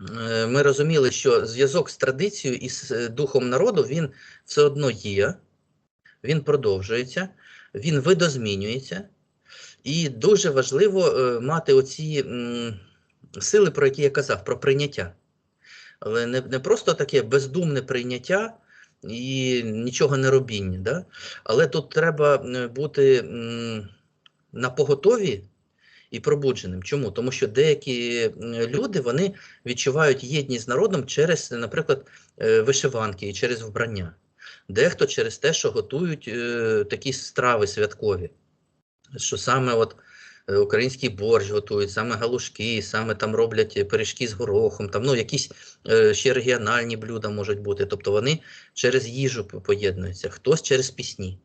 е, ми розуміли, що зв'язок з традицією і з е, духом народу він все одно є, він продовжується, він видозмінюється. І дуже важливо е, мати оці сили, про які я казав, про прийняття. Але не, не просто таке бездумне прийняття і нічого не робіння. Да? Але тут треба бути на поготові і пробудженим. Чому? Тому що деякі люди вони відчувають єдність з народом через, наприклад, е, вишиванки і через вбрання. Дехто через те, що готують е, такі страви святкові, що саме от український борщ готують, саме галушки, саме там роблять е, пиріжки з горохом, там ну якісь е, ще регіональні блюда можуть бути. Тобто вони через їжу поєднуються, хтось через пісні,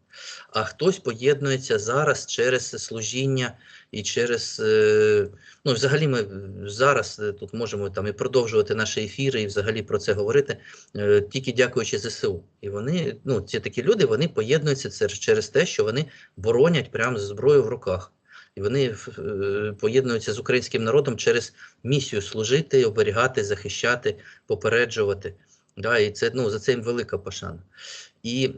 а хтось поєднується зараз через служіння і через. е, Ну, взагалі, ми зараз е, тут можемо там і продовжувати наші ефіри, і взагалі про це говорити е, тільки дякуючи ЗСУ. І вони, ну, ці такі люди, вони поєднуються через те, що вони боронять прямо з зброєю в руках. І вони е, поєднуються з українським народом через місію служити, оберігати, захищати, попереджувати. Да, і це ну, за це їм велика пошана. І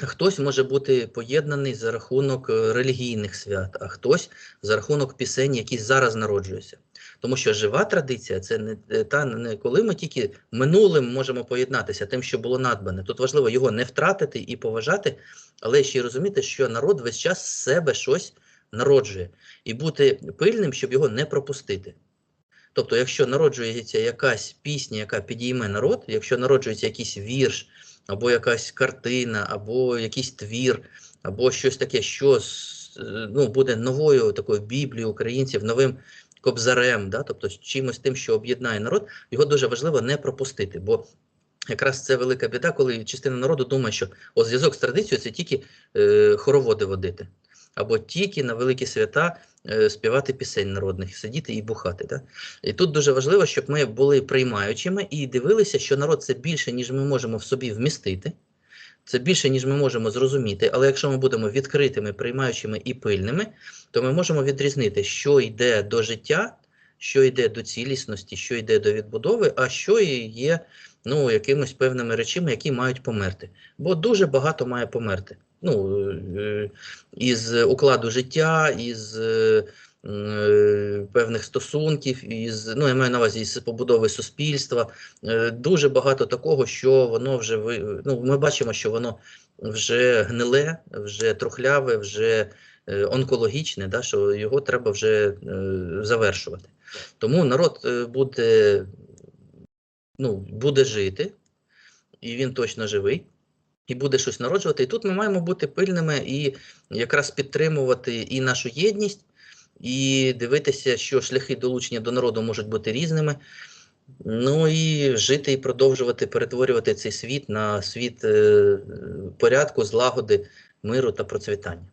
хтось може бути поєднаний за рахунок е, релігійних свят, а хтось за рахунок пісень, які зараз народжуються. Тому що жива традиція це не е, та не коли ми тільки минулим можемо поєднатися тим, що було надбане. Тут важливо його не втратити і поважати, але ще й розуміти, що народ весь час з себе щось народжує, і бути пильним, щоб його не пропустити. Тобто, якщо народжується якась пісня, яка підійме народ, якщо народжується якийсь вірш, або якась картина, або якийсь твір, або щось таке, що е, ну, буде новою такою Біблією українців, новим кобзарем, да? тобто чимось тим, що об'єднає народ, його дуже важливо не пропустити. Бо якраз це велика біда, коли частина народу думає, що о, зв'язок з традицією це тільки е, хороводи водити, або тільки на великі свята е, співати пісень народних, сидіти і бухати. Да? І тут дуже важливо, щоб ми були приймаючими і дивилися, що народ це більше, ніж ми можемо в собі вмістити. Це більше, ніж ми можемо зрозуміти, але якщо ми будемо відкритими, приймаючими і пильними, то ми можемо відрізнити, що йде до життя, що йде до цілісності, що йде до відбудови, а що і є ну, якимось певними речами, які мають померти. Бо дуже багато має померти. Ну, е, із укладу життя, із е, е, певних стосунків, із, ну, я маю на увазі із побудови суспільства. Е, Дуже багато такого, що воно вже ну, ми бачимо, що воно вже гниле, вже трухляве, вже е, онкологічне, да, що його треба вже е, завершувати. Тому народ е, буде, ну, буде жити, і він точно живий. І буде щось народжувати. І тут ми маємо бути пильними і якраз підтримувати і нашу єдність, і дивитися, що шляхи долучення до народу можуть бути різними. Ну і жити і продовжувати перетворювати цей світ на світ е, порядку, злагоди, миру та процвітання.